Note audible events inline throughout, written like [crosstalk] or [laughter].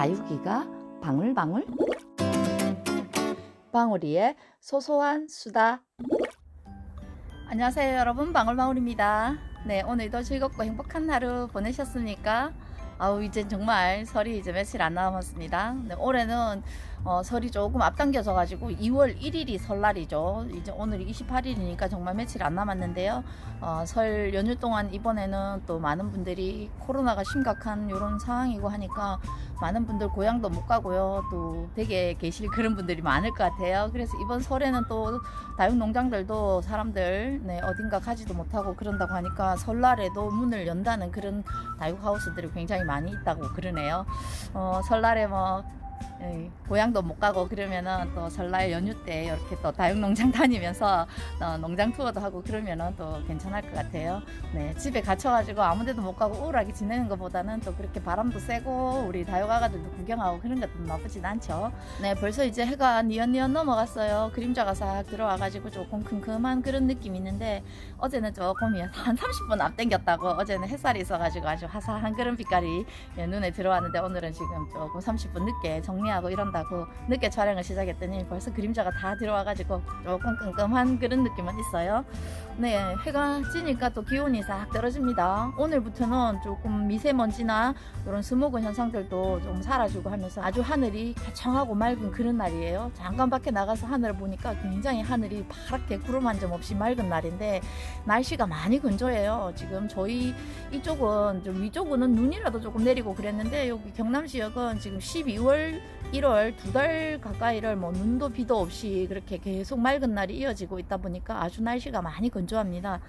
다육이가 방울방울? 방울이의 소소한 수다. 안녕하세요 여러분. 방울방울입니다. 네 오늘도 즐겁고 행복한 하루 보내셨습니까? 아우 이제 정말 설이 이제 며칠 안 남았습니다. 네, 올해는 어, 설이 조금 앞당겨져 가지고 2월 1일이 설날이죠 이제 오늘이 28일이니까 정말 며칠 안 남았는데요 어, 설 연휴 동안 이번에는 또 많은 분들이 코로나가 심각한 이런 상황이고 하니까 많은 분들 고향도 못 가고요. 또 되게 계실 그런 분들이 많을 것 같아요. 그래서 이번 설에는 또 다육 농장들도 사람들 네, 어딘가 가지도 못하고 그런다고 하니까 설날에도 문을 연다는 그런 다육 하우스들이 굉장히 많이 있다고 그러네요. 어, 설날에 뭐 예, 고향도 못 가고 그러면은 또 설날 연휴 때 이렇게 또 다육농장 [laughs] 다니면서 어, 농장 투어도 하고 그러면은 또 괜찮을 것 같아요. 네, 집에 갇혀가지고 아무데도 못 가고 우울하게 지내는 것보다는 또 그렇게 바람도 쐬고 우리 다육아가들도 구경하고 그런 것도 나쁘진 않죠. 네, 벌써 이제 해가 니언니언 넘어갔어요. 그림자가 싹 들어와가지고 조금 큼큼한 그런 느낌이 있는데 어제는 조금 한 30분 앞당겼다고 어제는 햇살이 있어가지고 아주 화사한 그런 빛깔이 예, 눈에 들어왔는데 오늘은 지금 조금 30분 늦게 정리 하고 이런다고 늦게 촬영을 시작했더니 벌써 그림자가 다 들어와가지고 조금 끔끔한 그런 느낌은 있어요. 네, 해가 지니까 또 기온이 싹 떨어집니다. 오늘부터는 조금 미세먼지나 이런 스모그 현상들도 좀 사라지고 하면서 아주 하늘이 개청하고 맑은 그런 날이에요. 잠깐 밖에 나가서 하늘을 보니까 굉장히 하늘이 파랗게 구름 한 점 없이 맑은 날인데 날씨가 많이 건조해요. 지금 저희 이쪽은 좀 위쪽은 눈이라도 조금 내리고 그랬는데 여기 경남 지역은 지금 12월 1월 두 달 가까이를 뭐 눈도 비도 없이 그렇게 계속 맑은 날이 이어지고 있다 보니까 아주 날씨가 많이 건조합니다.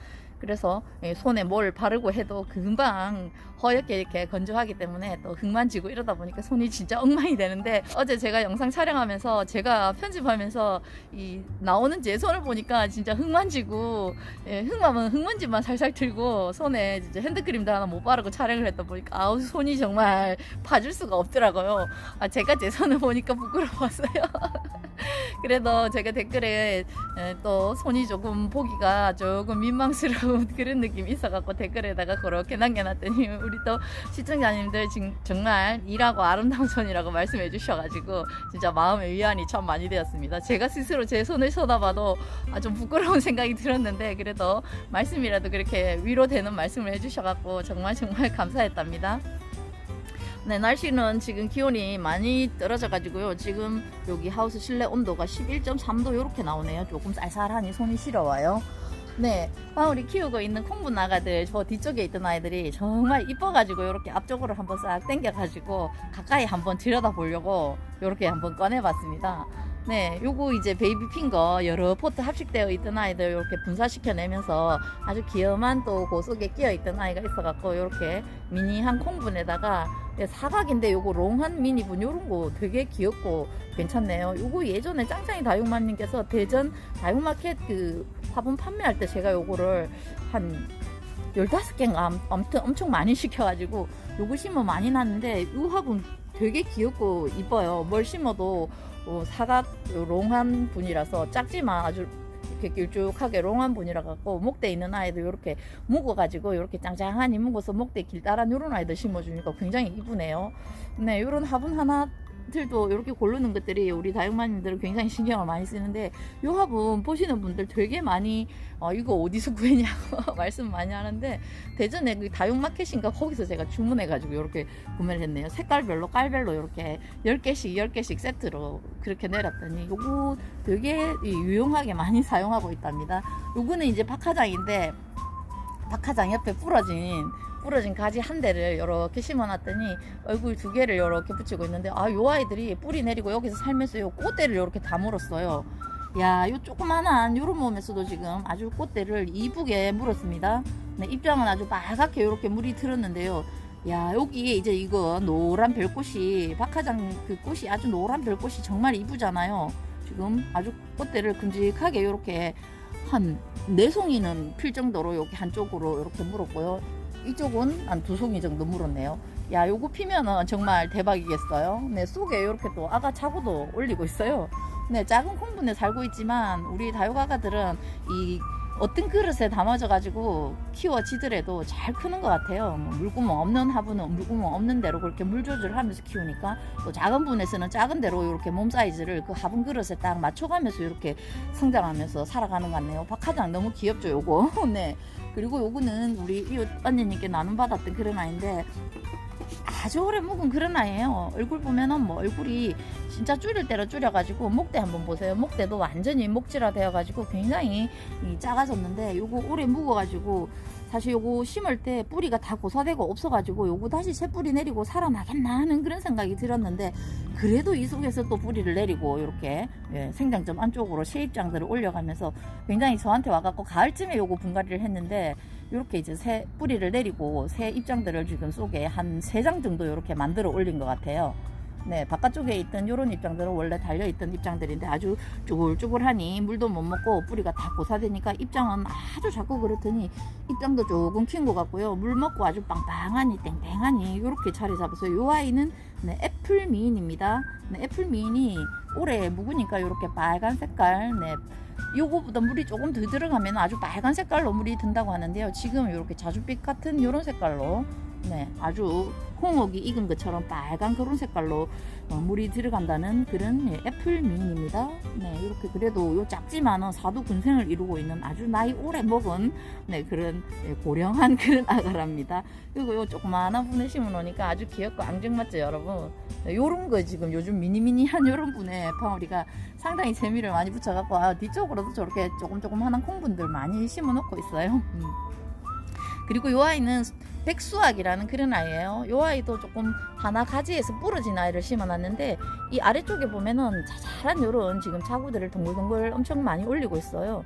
그래서 예, 손에 뭘 바르고 해도 금방 허옇게 이렇게 건조하기 때문에 또 흙만 지고 이러다 보니까 손이 진짜 엉망이 되는데 어제 제가 영상 촬영하면서 제가 편집하면서 이 나오는 제 손을 보니까 진짜 흙만 지고 예, 흙만 흙먼지만 살살 들고 손에 진짜 핸드크림도 하나 못 바르고 촬영을 했다 보니까 아우 손이 정말 봐줄 수가 없더라고요. 아, 제가 제 손을 보니까 부끄러웠어요. [laughs] 그래도 제가 댓글에 에, 또 손이 조금 보기가 조금 민망스러 운 [laughs] 그런 느낌이 있어갖고 댓글에다가 그렇게 남겨놨더니 우리 또 시청자님들 진- 정말 일하고 아름다운 손이라고 말씀해 주셔가지고 진짜 마음의 위안이 참 많이 되었습니다. 제가 스스로 제 손을 쳐다봐도 아, 좀 부끄러운 [laughs] 생각이 들었는데 그래도 말씀이라도 그렇게 위로되는 말씀을 해주셔갖고 정말 정말 [laughs] 감사했답니다. 네, 날씨는 지금 기온이 많이 떨어져가지고요. 지금 여기 하우스 실내 온도가 11.3도 이렇게 나오네요. 조금 쌀쌀하니 손이 시려워요. 네, 방울이 키우고 있는 콩분 나가들 저 뒤쪽에 있던 아이들이 정말 이뻐가지고 이렇게 앞쪽으로 한번 싹 당겨가지고 가까이 한번 들여다보려고 이렇게 한번 꺼내봤습니다. 네, 요거 이제 베이비 핑거 여러 포트 합식되어 있던 아이들 이렇게 분사시켜내면서 아주 귀여운 또그 속에 끼어 있던 아이가 있어갖고 이렇게 미니 한 콩분에다가 네, 사각인데 요거 롱한 미니분 요런 거 되게 귀엽고 괜찮네요. 요거 예전에 짱짱이 다육맘님께서 대전 다육마켓 그 화분 판매할 때 제가 요거를 한 15개인가 아무튼 엄청 많이 시켜가지고 요거 심어 많이 났는데 요 화분 되게 귀엽고 이뻐요. 뭘 심어도 어, 사각 요 롱한 분이라서 작지만 아주 이렇게 길쭉하게 롱한 분이라 갖고 목대 있는 아이들 이렇게 묵어가지고 이렇게 짱짱하니 묵어서 목대 길다란 이런 아이들 심어 주니까 굉장히 이쁘네요. 네, 이런 화분 하나 들도 이렇게 고르는 것들이 우리 다육마님들은 굉장히 신경을 많이 쓰는데 이 화분 보시는 분들 되게 많이 어, 이거 어디서 [laughs] 구했냐고 [laughs] 말씀 많이 하는데 대전에 그 다육마켓인가 거기서 제가 주문해가지고 이렇게 구매를 했네요. 색깔별로 깔별로 이렇게 10개씩 10개씩 세트로 그렇게 내렸더니 요거 되게 이 유용하게 많이 [laughs] 사용하고 있답니다. 요거는 이제 박하장인데 박하장 옆에 부러진 부러진 가지 한 대를 이렇게 심어놨더니 얼굴 두 개를 이렇게 붙이고 있는데 아 요 아이들이 뿌리 내리고 여기서 살면서 요 꽃대를 이렇게 다 물었어요. 야, 요 조그만한 요런 몸에서도 지금 아주 꽃대를 이쁘게 물었습니다. 네, 입장은 아주 빨갛게 이렇게 물이 들었는데요. 야, 여기 이제 이거 노란 별꽃이 박하장 그 꽃이 아주 노란 별꽃이 정말 이쁘잖아요. 지금 아주 꽃대를 큼직하게 이렇게 한 네 송이는 필 정도로 여기 한쪽으로 이렇게 물었고요. 이쪽은 한 두 송이 정도 물었네요. 야, 요거 피면은 정말 대박이겠어요. 네, 속에 이렇게 또 아가 차고도 올리고 있어요. 네, 작은 콩분에 살고 있지만 우리 다육아가들은 이 어떤 그릇에 담아져 가지고 키워지더라도 잘 크는 것 같아요. 뭐 물구멍 없는 화분은 물구멍 없는 대로 그렇게 물 조절하면서 키우니까 또 작은 분에서는 작은 대로 이렇게 몸 사이즈를 그 화분 그릇에 딱 맞춰가면서 이렇게 성장하면서 살아가는 것 같네요. 박하장 너무 귀엽죠, 요거. [laughs] 네. 그리고 요거는 우리 이웃 언니님께 나눔 받았던 그런 아이인데 아주 오래 묵은 그런 아이예요. 얼굴 보면은 뭐 얼굴이 진짜 줄일 대로 줄여가지고 목대 한번 보세요. 목대도 완전히 목질화 되어가지고 굉장히 이 작아졌는데 요거 오래 묵어가지고 사실 요거 심을 때 뿌리가 다 고사되고 없어가지고 요거 다시 새 뿌리 내리고 살아나겠나 하는 그런 생각이 들었는데 그래도 이 속에서 또 뿌리를 내리고 이렇게 예, 생장점 안쪽으로 새 입장들을 올려가면서 굉장히 저한테 와갖고 가을쯤에 요거 분갈이를 했는데 이렇게 이제 새 뿌리를 내리고 새 입장들을 지금 속에 한 세 장 정도 이렇게 만들어 올린 것 같아요. 네, 바깥쪽에 있던 이런 입장들은 원래 달려있던 입장들인데 아주 쭈글쭈글하니 물도 못 먹고 뿌리가 다 고사되니까 입장은 아주 작고 그렇더니 입장도 조금 킨 것 같고요. 물 먹고 아주 빵빵하니 땡땡하니 이렇게 자리 잡았어요. 이 아이는 네, 애플 미인입니다. 네, 애플 미인이 올해 묵으니까 이렇게 빨간 색깔 네, 요거보다 물이 조금 더 들어가면 아주 빨간 색깔로 물이 든다고 하는데요. 지금 이렇게 자줏빛 같은 이런 색깔로 네, 아주 홍옥이 익은 것처럼 빨간 그런 색깔로 어, 물이 들어간다는 그런 예, 애플 미인입니다. 네, 이렇게 그래도 요 작지만은 사두 군생을 이루고 있는 아주 나이 오래 먹은 네, 그런 예, 고령한 [laughs] 그런 아가랍니다. 그리고 요 조그마한 분에 심어 놓으니까 아주 귀엽고 앙증맞죠, 여러분. 네, 요런 거 지금 요즘 미니미니한 요런 분의 방울이가 상당히 재미를 많이 붙여갖고 아, 뒤쪽으로도 저렇게 조금 조금 하는 콩분들 많이 심어 놓고 있어요. 음. 그리고 요 아이는 백수학이라는 그런 아이예요. 요 아이도 조금 하나 가지에서 부러진 아이를 심어놨는데 이 아래쪽에 보면은 자잘한 요런 지금 자구들을 동글동글 엄청 많이 올리고 있어요.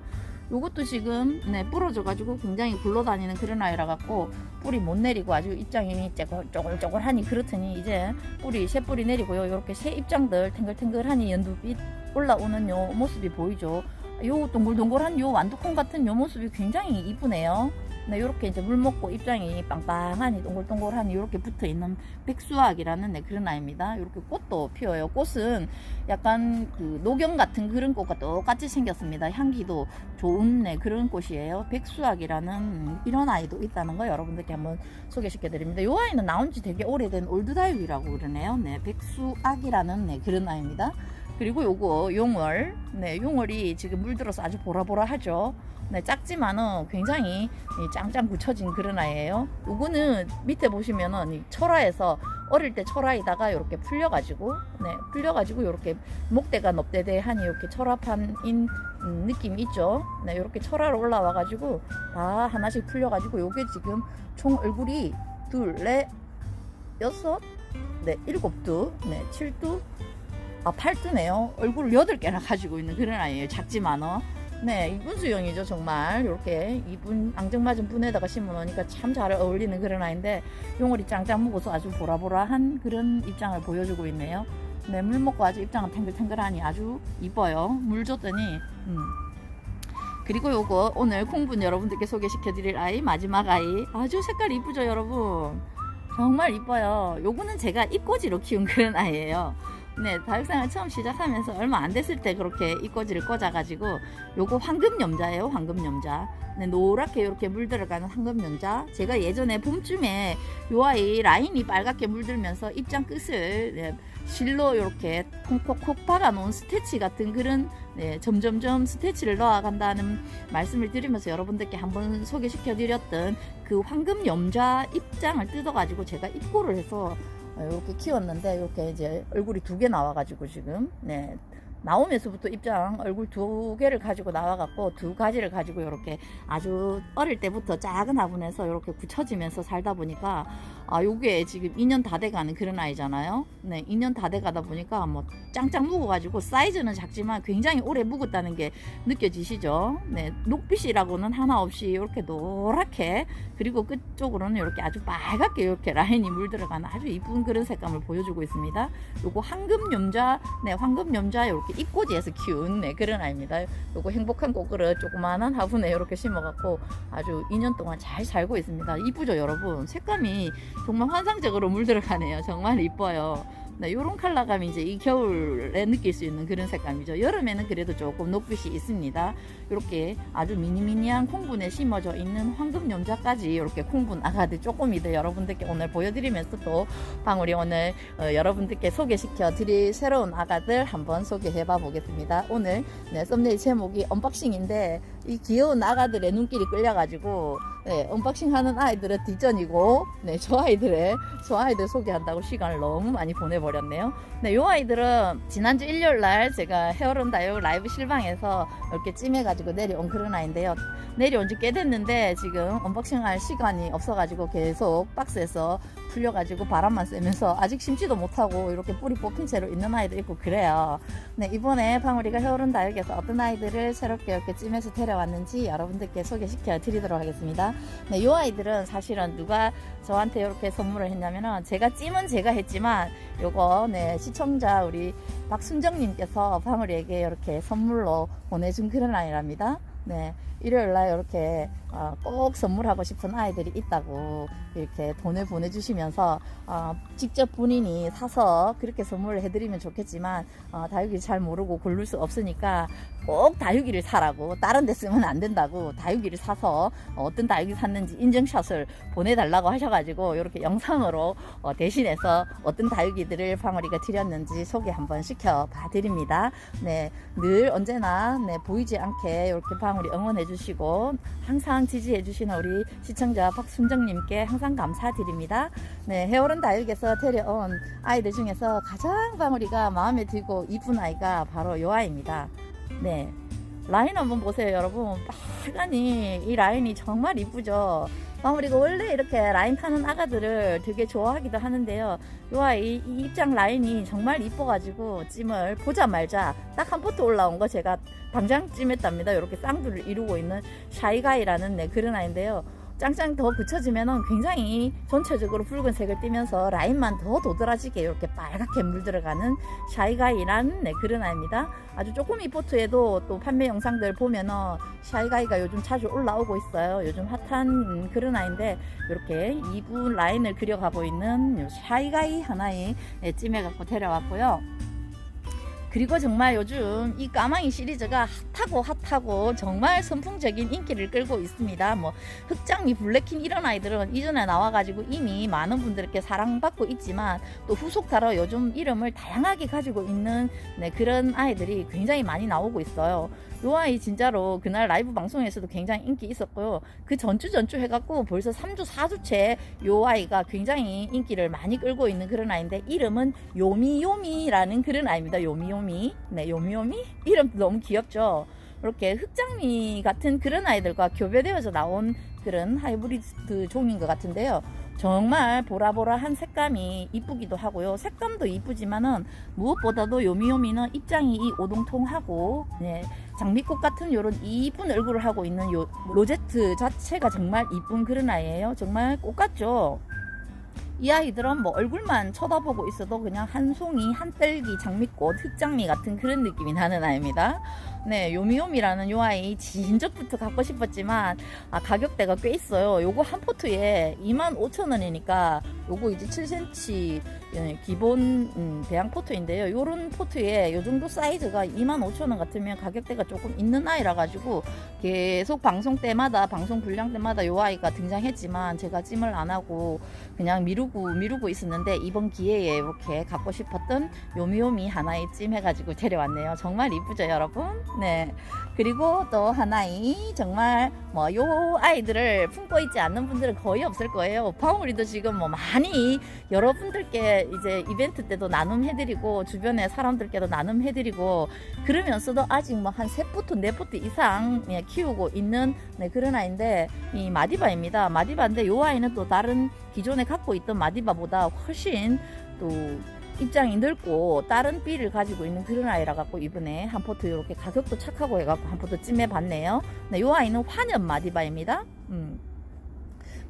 요것도 지금 네 부러져가지고 굉장히 굴러다니는 그런 아이라 갖고 뿌리 못 내리고 아주 입장이 쪼글- 쪼글쪼글하니 그렇더니 이제 뿌리 새 뿌리 내리고요. 이렇게 새 입장들 탱글탱글하니 연두빛 올라오는 요 모습이 보이죠. 요 동글동글한 요 완두콩 같은 요 모습이 굉장히 이쁘네요. 네, 요렇게 이제 물 먹고 입장이 빵빵하니 동글동글하니 요렇게 붙어 있는 백수학이라는 네, 그런 아이입니다. 요렇게 꽃도 피어요. 꽃은 약간 그 녹용 같은 그런 꽃과 똑같이 생겼습니다. 향기도 좋은 네, 그런 꽃이에요. 백수학이라는 이런 아이도 있다는 거 여러분들께 한번 소개시켜 드립니다. 요 아이는 나온 지 되게 오래된 올드다육이라고 그러네요. 네, 백수학이라는 네, 그런 아이입니다. 그리고 요거 용월, 네, 용월이 지금 물들어서 아주 보라보라하죠. 네, 작지만은 굉장히 이 짱짱 굳혀진 그런 아이예요. 요거는 밑에 보시면은 이 철화에서 어릴 때 철화에다가 이렇게 풀려가지고, 네, 풀려가지고 이렇게 목대가 넙대대하니 이렇게 철화판인 음, 느낌이 있죠. 네, 이렇게 철화로 올라와가지고 다 하나씩 풀려가지고 요게 지금 총 얼굴이 둘, 넷, 여섯, 네, 일곱 두, 네, 칠두, 아, 팔두네요. 얼굴을 여덟 개나 가지고 있는 그런 아이예요. 작지만은. 네, 이분 수영이죠, 정말. 이렇게 이분 앙증맞은 분에다가 심어 놓으니까 참 잘 어울리는 그런 아이인데, 용어리 짱짱 먹어서 아주 보라보라한 그런 입장을 보여주고 있네요. 네, 물 먹고 아주 입장은 탱글탱글하니 아주 이뻐요. 물 줬더니, 음. 그리고 요거 오늘 콩분 여러분들께 소개시켜 드릴 아이, 마지막 아이. 아주 색깔이 이쁘죠, 여러분? 정말 이뻐요. 요거는 제가 입꼬지로 키운 그런 아이예요. 네, 다육생활 처음 시작하면서 얼마 안 됐을 때 그렇게 입꼬지를 꽂아가지고 요거 황금염자예요, 황금염자. 네, 노랗게 이렇게 물들어가는 황금염자. 제가 예전에 봄쯤에 요 아이 라인이 빨갛게 물들면서 입장 끝을 네, 실로 이렇게 콕콕콕 박아놓은 스테치 같은 그런 네, 점점점 스테치를 넣어간다는 말씀을 드리면서 여러분들께 한번 소개시켜드렸던 그 황금염자 입장을 뜯어가지고 제가 입고를 해서 이렇게 키웠는데 이렇게 이제 얼굴이 두 개 나와가지고 지금. 네. 나오면서부터 입장 얼굴 두 개를 가지고 나와갖고 두 가지를 가지고 이렇게 아주 어릴 때부터 작은 화분에서 이렇게 굳혀지면서 살다 보니까 아 요게 지금 2년 다 돼가는 그런 아이잖아요. 네, 2년 다 돼가다 보니까 뭐 짱짱 묵어가지고 사이즈는 작지만 굉장히 오래 묵었다는 게 느껴지시죠? 네, 녹빛이라고는 하나 없이 이렇게 노랗게 그리고 끝쪽으로는 이렇게 아주 빨갛게 이렇게 라인이 물들어가는 아주 이쁜 그런 색감을 보여주고 있습니다. 요거 황금 염자, 네, 황금 염자 이렇게 입꼬지에서 키운 네, 그런 아이입니다. 요거 행복한 꽃그릇 조그만한 화분에 이렇게 심어갖고 아주 2년 동안 잘 살고 있습니다. 이쁘죠, 여러분? 색감이 정말 환상적으로 물들어가네요. 정말 이뻐요. 네, 요런 컬러감이 이제 이 겨울에 느낄 수 있는 그런 색감이죠. 여름에는 그래도 조금 녹빛이 있습니다. 이렇게 아주 미니미니한 콩분에 심어져 있는 황금 염자까지 이렇게 콩분 아가들 조금이더 여러분들께 오늘 보여드리면서 또 방울이 오늘 어, 여러분들께 소개시켜 드릴 새로운 아가들 한번 소개해 봐 보겠습니다. 오늘 네, 썸네일 제목이 언박싱인데 이 귀여운 아가들의 눈길이 끌려가지고 네, 언박싱 하는 아이들은 뒷전이고 네, 저 아이들의 저 아이들 소개한다고 시간을 너무 많이 보내버렸네요. 네, 요 아이들은 지난주 일요일 날 제가 헤어론 다이오 라이브 실방에서 이렇게 찜해가지고 내려온 그런 아이인데요. 내려온 지 꽤 됐는데 지금 언박싱 할 시간이 없어가지고 계속 박스에서 풀려가지고 바람만 쐬면서 아직 심지도 못하고 이렇게 뿌리 뽑힌 채로 있는 아이도 있고 그래요. 네, 이번에 방울이가 헤어론 다육에서 어떤 아이들을 새롭게 이렇게 찜해서 데려 왔는지 여러분들께 소개시켜 드리도록 하겠습니다. 네, 이 아이들은 사실은 누가 저한테 이렇게 선물을 했냐면은 제가 찜은 제가 했지만 요거 네, 시청자 우리 박순정님께서 방울이에게 이렇게 선물로 보내준 그런 아이랍니다. 네, 일요일 날 이렇게 어, 꼭 선물하고 싶은 아이들이 있다고 이렇게 돈을 보내주시면서 어, 직접 본인이 사서 그렇게 선물을 해드리면 좋겠지만 어, 다육이 잘 모르고 고를 수 없으니까 꼭 다육이를 사라고 다른 데 쓰면 안 된다고 다육이를 사서 어떤 다육이 샀는지 인증샷을 보내달라고 하셔가지고 이렇게 영상으로 어, 대신해서 어떤 다육이들을 방울이가 드렸는지 소개 한번 시켜 봐 드립니다. 네, 늘 언제나 네, 보이지 않게 이렇게 방울이 응원해주시고 항상 지지해 주시는 우리 시청자 박순정님께 항상 감사드립니다. 네, 헤어른 다육에서 데려온 아이들 중에서 가장 방울이가 마음에 들고 이쁜 아이가 바로 요 아이입니다. 네. 라인 한번 보세요, 여러분. 빨간이, 이 라인이 정말 이쁘죠? 방울이가 원래 이렇게 라인 타는 아가들을 되게 좋아하기도 하는데요. 요 아이, 이 입장 라인이 정말 이뻐가지고 찜을 보자말자 딱 한 포트 올라온 거 제가 당장 찜했답니다. 이렇게 쌍두를 이루고 있는 샤이가이라는 네, 그런 아이인데요. 짱짱 더 붙여지면은 굉장히 전체적으로 붉은색을 띠면서 라인만 더 도드라지게 이렇게 빨갛게 물들어가는 샤이가이란 네, 그런 아이입니다. 아주 조그미 포트에도 또 판매 영상들 보면은 샤이가이가 요즘 자주 올라오고 있어요. 요즘 핫한 음, 그런 아이인데 이렇게 이분 라인을 그려가고 있는 요 샤이가이 하나의 네, 찜해갖고 데려왔고요. 그리고 정말 요즘 이 까망이 시리즈가 핫하고 핫하고 정말 선풍적인 인기를 끌고 있습니다. 뭐 흑장미, 블랙킨 이런 아이들은 이전에 나와가지고 이미 많은 분들께 사랑받고 있지만 또 후속타로 요즘 이름을 다양하게 가지고 있는 네, 그런 아이들이 굉장히 많이 나오고 있어요. 요 아이 진짜로 그날 라이브 방송에서도 굉장히 인기 있었고요. 그 전주 전주 해갖고 벌써 3주 4주째 요 아이가 굉장히 인기를 많이 끌고 있는 그런 아이인데 이름은 요미요미라는 그런 아이입니다. 요미요미. 네, 요미요미? 이름 너무 귀엽죠? 이렇게 흑장미 같은 그런 아이들과 교배되어서 나온 그런 하이브리드 종인 것 같은데요. 정말 보라보라한 색감이 이쁘기도 하고요. 색감도 이쁘지만은 무엇보다도 요미요미는 입장이 이 오동통하고 네, 장미꽃 같은 요런 이쁜 얼굴을 하고 있는 요 로제트 자체가 정말 이쁜 그런 아이예요. 정말 꽃 같죠? 이 아이들은 뭐 얼굴만 쳐다보고 있어도 그냥 한 송이, 한 뜰기, 장미꽃, 흑장미 같은 그런 느낌이 나는 아이입니다. 네, 요미요미라는 요 아이 진적부터 갖고 싶었지만 아, 가격대가 꽤 있어요. 요거 한 포트에 25,000원이니까 요거 이제 7cm 예, 기본 음, 대양 포트인데요. 요런 포트에 요 정도 사이즈가 25,000원 같으면 가격대가 조금 있는 아이라 가지고 계속 방송 때마다 방송 분량 때마다 요 아이가 등장했지만 제가 찜을 안 하고 그냥 미루고 미루고 있었는데 이번 기회에 이렇게 갖고 싶었던 요미요미 하나의 찜 해가지고 데려왔네요. 정말 이쁘죠, 여러분? 네. 그리고 또 하나의 정말 뭐 요 아이들을 품고 있지 않는 분들은 거의 없을 거예요. 방울이도 지금 뭐 많이 여러분들께 이제 이벤트 때도 나눔해드리고 주변에 사람들께도 나눔해드리고 그러면서도 아직 뭐 한 세 포트 네 포트 이상 예, 키우고 있는 네, 그런 아이인데 이 마디바입니다. 마디바인데 요 아이는 또 다른 기존에 갖고 있던 마디바보다 훨씬 또 입장이 넓고 다른 삐를 가지고 있는 그런 아이라 갖고 이번에 한 포트 이렇게 가격도 착하고 해갖고 한 포트 찜해 봤네요. 네, 요 아이는 환연 마디바입니다. 음.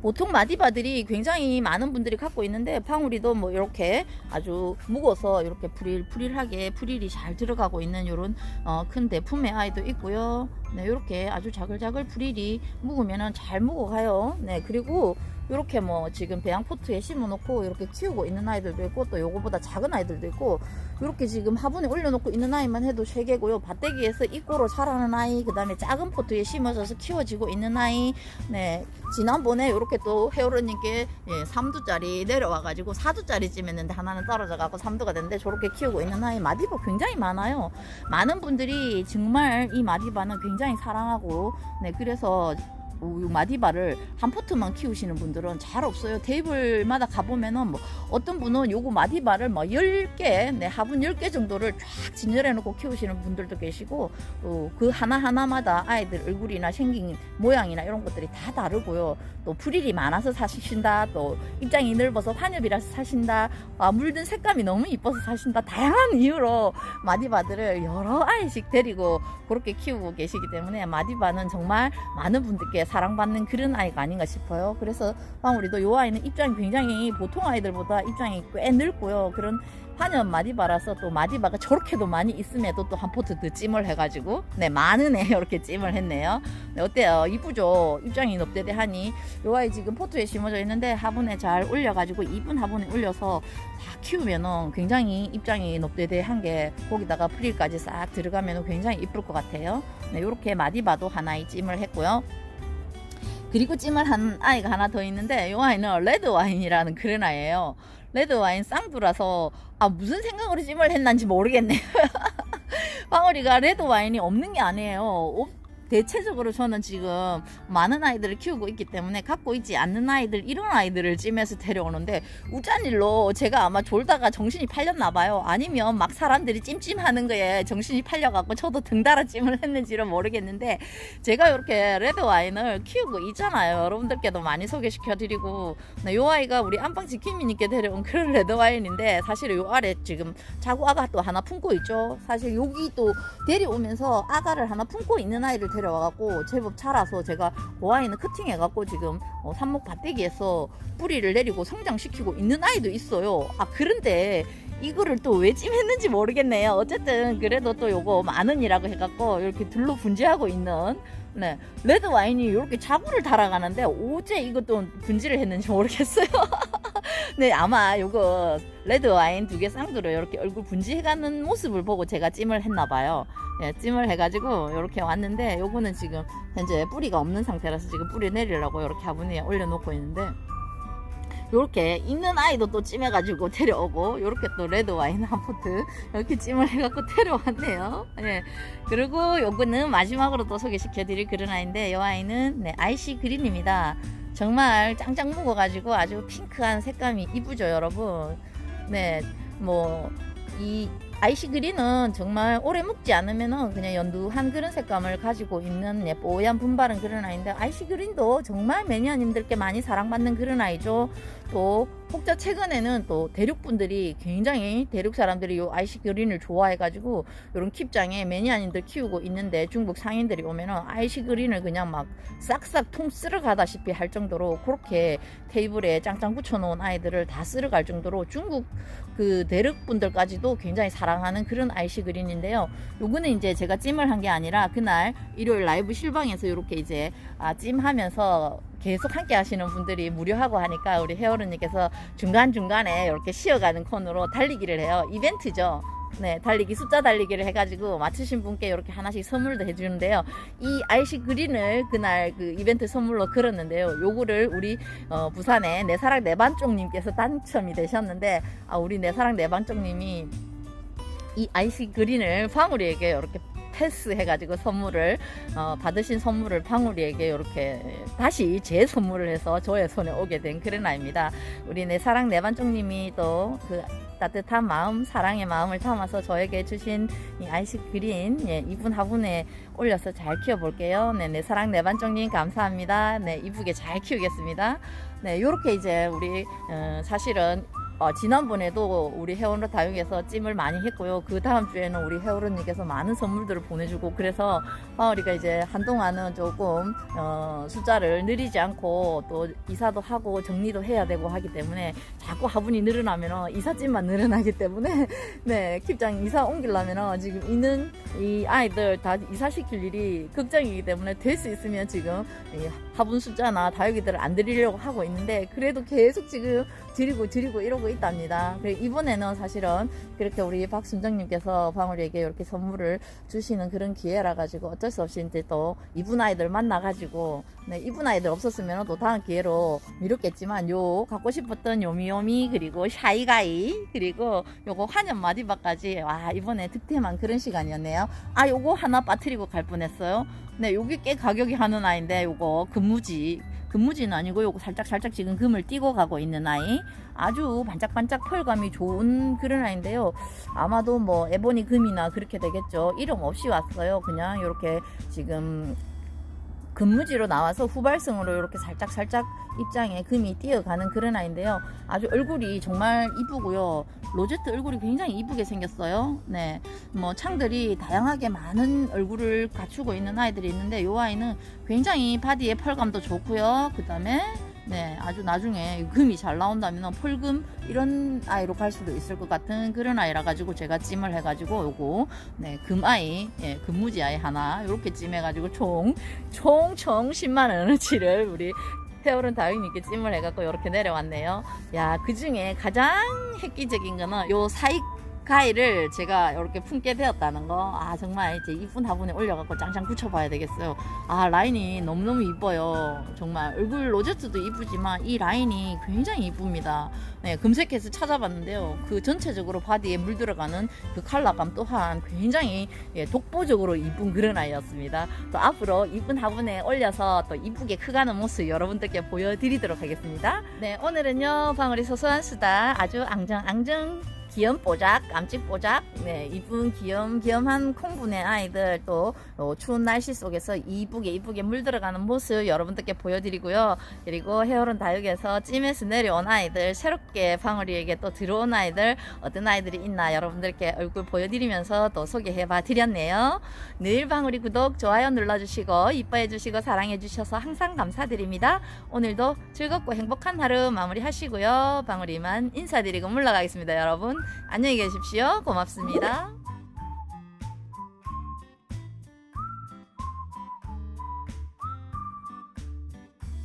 보통 마디바들이 굉장히 많은 분들이 갖고 있는데 방울이도 뭐 이렇게 아주 묵어서 이렇게 프릴 프릴하게 프릴이 잘 들어가고 있는 이런 어, 큰 대품의 아이도 있고요. 네, 이렇게 아주 자글자글 프릴이 묵으면은 잘 묵어가요. 네, 그리고 이렇게 뭐 지금 배양포트에 심어놓고 이렇게 키우고 있는 아이들도 있고 또 요거보다 작은 아이들도 있고 이렇게 지금 화분에 올려놓고 있는 아이만 해도 3개고요. 밭대기에서 입고로 자라는 아이, 그 다음에 작은 포트에 심어져서 키워지고 있는 아이, 네. 지난번에 이렇게 또 헤어로님께 예, 3두짜리 내려와가지고 4두짜리 찜했는데 하나는 떨어져갖고 3두가 됐는데 저렇게 키우고 있는 아이 마디바 굉장히 많아요. 많은 분들이 정말 이 마디바는 굉장히 사랑하고, 네. 그래서 어, 이 마디바를 한 포트만 키우시는 분들은 잘 없어요. 테이블마다 가보면은 뭐 어떤 분은 요거 마디바를 뭐 10개, 네, 화분 10개 정도를 쫙 진열해 놓고 키우시는 분들도 계시고 또그 하나하나마다 아이들 얼굴이나 생긴 모양이나 이런 것들이 다 다르고요. 또 프릴이 많아서 사신다. 또 입장이 넓어서 환엽이라서 사신다. 아, 물든 색감이 너무 이뻐서 사신다. 다양한 이유로 마디바들을 여러 아이씩 데리고 그렇게 키우고 계시기 때문에 마디바는 정말 많은 분들께 사랑받는 그런 아이가 아닌가 싶어요. 그래서 방울이도 요 아이는 입장이 굉장히 보통 아이들보다 입장이 꽤 넓고요. 그런 환연 마디바라서 또 마디바가 저렇게도 많이 있음에도 또 한 포트 더 찜을 해가지고 네 많은 애 이렇게 찜을 했네요. 네, 어때요? 이쁘죠? 입장이 높대대하니 요 아이 지금 포트에 심어져 있는데 화분에 잘 올려가지고 이쁜 화분에 올려서 다 키우면은 굉장히 입장이 높대대한 게 거기다가 프릴까지 싹 들어가면 굉장히 이쁠 것 같아요. 네, 요렇게 마디바도 하나의 찜을 했고요. 그리고 찜을 한 아이가 하나 더 있는데 이 아이는 레드 와인이라는 그런 아이예요. 레드 와인 쌍두라서 아 무슨 생각으로 찜을 했는지 모르겠네요. [laughs] 방울이가 레드 와인이 없는 게 아니에요. 없- 대체적으로 저는 지금 많은 아이들을 키우고 있기 때문에 갖고 있지 않는 아이들 이런 아이들을 찜해서 데려오는데 우짠 일로 제가 아마 졸다가 정신이 팔렸나 봐요. 아니면 막 사람들이 찜찜하는 거에 정신이 팔려갖고 저도 등달아 찜을 했는지는 모르겠는데 제가 이렇게 레드 와인을 키우고 있잖아요. 여러분들께도 많이 소개시켜 드리고 네, 요 아이가 우리 안방 지킴이님께 데려온 그런 레드 와인인데 사실 요 아래 지금 자구 아가 또 하나 품고 있죠. 사실 여기 또 데려오면서 아가를 하나 품고 있는 아이를 데려와갖고 제법 자라서 제가 그 아이는 커팅해갖고 지금 어, 삽목 밭대기에서 뿌리를 내리고 성장시키고 있는 아이도 있어요. 아 그런데 이거를 또 왜 찜했는지 모르겠네요. 어쨌든 그래도 또 요거 만원이라고 해갖고 이렇게 둘로 분지하고 있는 네 레드 와인이 이렇게 자구를 달아가는데 어제 이것도 분지를 했는지 모르겠어요. [laughs] 네 아마 요거 레드 와인 두 개 쌍두로 이렇게 얼굴 분지해가는 모습을 보고 제가 찜을 했나 봐요. 예, 찜을 해가지고 이렇게 왔는데 요거는 지금 현재 뿌리가 없는 상태라서 지금 뿌리 내리려고 이렇게 화분에 올려놓고 있는데 요렇게 있는 아이도 또 찜해가지고 데려오고 요렇게 또 레드 와인 한 포트 이렇게 찜을 해갖고 [laughs] 데려왔네요. 예. 그리고 요거는 마지막으로 또 소개시켜드릴 그런 아이인데 요 아이는 네, 아이시 그린입니다. 정말 짱짱 묵어가지고 아주 핑크한 색감이 이쁘죠 여러분. 네, 뭐이 아이시 그린은 정말 오래 묵지 않으면은 그냥 연두한 그런 색감을 가지고 있는 예, 뽀얀 분발은 그런 아이인데 아이시 그린도 정말 매니아님들께 많이 사랑받는 그런 아이죠. 또 혹자 최근에는 또 대륙 분들이 굉장히 대륙 사람들이 요 아이시 그린을 좋아해가지고 이런 킵장에 매니아님들 키우고 있는데 중국 상인들이 오면은 아이시 그린을 그냥 막 싹싹 통 쓸어 가다시피 할 정도로 그렇게 테이블에 짱짱 붙여놓은 아이들을 다 쓸어 갈 정도로 중국 그 대륙 분들까지도 굉장히 사랑하는 그런 아이시 그린인데요. 요거는 이제 제가 찜을 한 게 아니라 그날 일요일 라이브 실방에서 이렇게 이제 아, 찜하면서 계속 함께 하시는 분들이 무료하고 하니까 우리 헤어른님께서 중간중간에 이렇게 쉬어가는 코너로 달리기를 해요. 이벤트죠. 네, 달리기 숫자 달리기를 해가지고 맞추신 분께 이렇게 하나씩 선물도 해주는데요. 이 아이시 그린을 그날 그 이벤트 선물로 걸었는데요. 요거를 우리 어, 부산의 내 사랑 내반쪽님께서 당첨이 되셨는데 아, 우리 내 사랑 내반쪽님이 이 아이시 그린을 방울이에게 이렇게 패스 해가지고 선물을 어, 받으신 선물을 방울이에게 이렇게 다시 제 선물을 해서 저의 손에 오게 된 그런 아입니다. 우리 내 사랑 내반쪽님이 또 그 따뜻한 마음, 사랑의 마음을 담아서 저에게 주신 이 그린 예, 이분 화분에 올려서 잘 키워볼게요. 네, 내 사랑 내반쪽님 감사합니다. 네, 이쁘게 잘 키우겠습니다. 네, 요렇게 이제 우리 어, 사실은 어, 지난번에도 우리 헤어로 다육에서 찜을 많이 했고요. 그 다음 주에는 우리 헤어로님께서 많은 선물들을 보내주고 그래서 마을이가 이제 한동안은 조금 어, 숫자를 느리지 않고 또 이사도 하고 정리도 해야 되고 하기 때문에 자꾸 화분이 늘어나면 이삿짐만 [laughs] 늘어나기 때문에 [laughs] 네 킵장 이사 옮기려면 지금 있는 이 아이들 다 이사시킬 일이 걱정이기 때문에 될 수 있으면 지금 이 화분 숫자나 다육이들을 안 드리려고 하고 있는데 그래도 계속 지금 드리고 드리고 이러고 있답니다. 그리고 이번에는 사실은 그렇게 우리 박순정님께서 방울이에게 이렇게 선물을 주시는 그런 기회라 가지고 어쩔 수 없이 이제 또 이분 아이들 만나 가지고 네, 이분 아이들 없었으면 또 다음 기회로 미뤘겠지만 요 갖고 싶었던 요미요미 그리고 샤이가이 그리고 요거 환연 마디바까지 와 이번에 득템한 그런 시간이었네요. 아 요거 하나 빠뜨리고 갈 뻔했어요. 네 요게 꽤 가격이 하는 아이인데 요거 금 무지 금무지는 아니고 요거 살짝 살짝 지금 금을 띄고 가고 있는 아이 아주 반짝반짝 펄감이 좋은 그런 아이인데요. 아마도 뭐 에보니 금이나 그렇게 되겠죠. 이름 없이 왔어요. 그냥 이렇게 지금 금무지로 나와서 후발성으로 이렇게 살짝 살짝 입장에 금이 뛰어가는 그런 아이인데요. 아주 얼굴이 정말 이쁘고요. 로제트 얼굴이 굉장히 이쁘게 생겼어요. 네, 뭐 창들이 다양하게 많은 얼굴을 갖추고 있는 아이들이 있는데 이 아이는 굉장히 바디의 펄감도 좋고요. 그 다음에 네, 아주 나중에 금이 잘 나온다면 펄금 이런 아이로 갈 수도 있을 것 같은 그런 아이라 가지고 제가 찜을 해가지고 요거 네, 금 아이, 예, 금무지 아이 하나 이렇게 찜해가지고 총 총총 10만 원어치를 우리 헤어른 다윈님께 찜을 해갖고 이렇게 내려왔네요. 야, 그 중에 가장 획기적인 거는 요 사익 가위를 제가 이렇게 품게 되었다는 거. 아, 정말 이제 이쁜 화분에 올려갖고 짱짱 붙여봐야 되겠어요. 아, 라인이 너무너무 이뻐요. 정말 얼굴 로제트도 이쁘지만 이 라인이 굉장히 이쁩니다. 네, 검색해서 찾아봤는데요. 그 전체적으로 바디에 물 들어가는 그 컬러감 또한 굉장히 예, 독보적으로 이쁜 그런 아이였습니다. 또 앞으로 이쁜 화분에 올려서 또 이쁘게 크가는 모습 여러분들께 보여드리도록 하겠습니다. 네, 오늘은요, 방울이 소소한 수다 아주 앙정앙정 귀염뽀작, 깜찍뽀작, 네, 이쁜 귀염귀염한 콩분의 아이들 또 어, 추운 날씨 속에서 이쁘게 이쁘게 물들어가는 모습 여러분들께 보여드리고요. 그리고 헤어론 다육에서 찜에서 내려온 아이들, 새롭게 방울이에게 또 들어온 아이들, 어떤 아이들이 있나 여러분들께 얼굴 보여드리면서 또 소개해봐 드렸네요. 늘 방울이 구독, 좋아요 눌러주시고 이뻐해주시고 사랑해주셔서 항상 감사드립니다. 오늘도 즐겁고 행복한 하루 마무리하시고요. 방울이만 인사드리고 물러가겠습니다, 여러분. 안녕히 계십시오. 고맙습니다.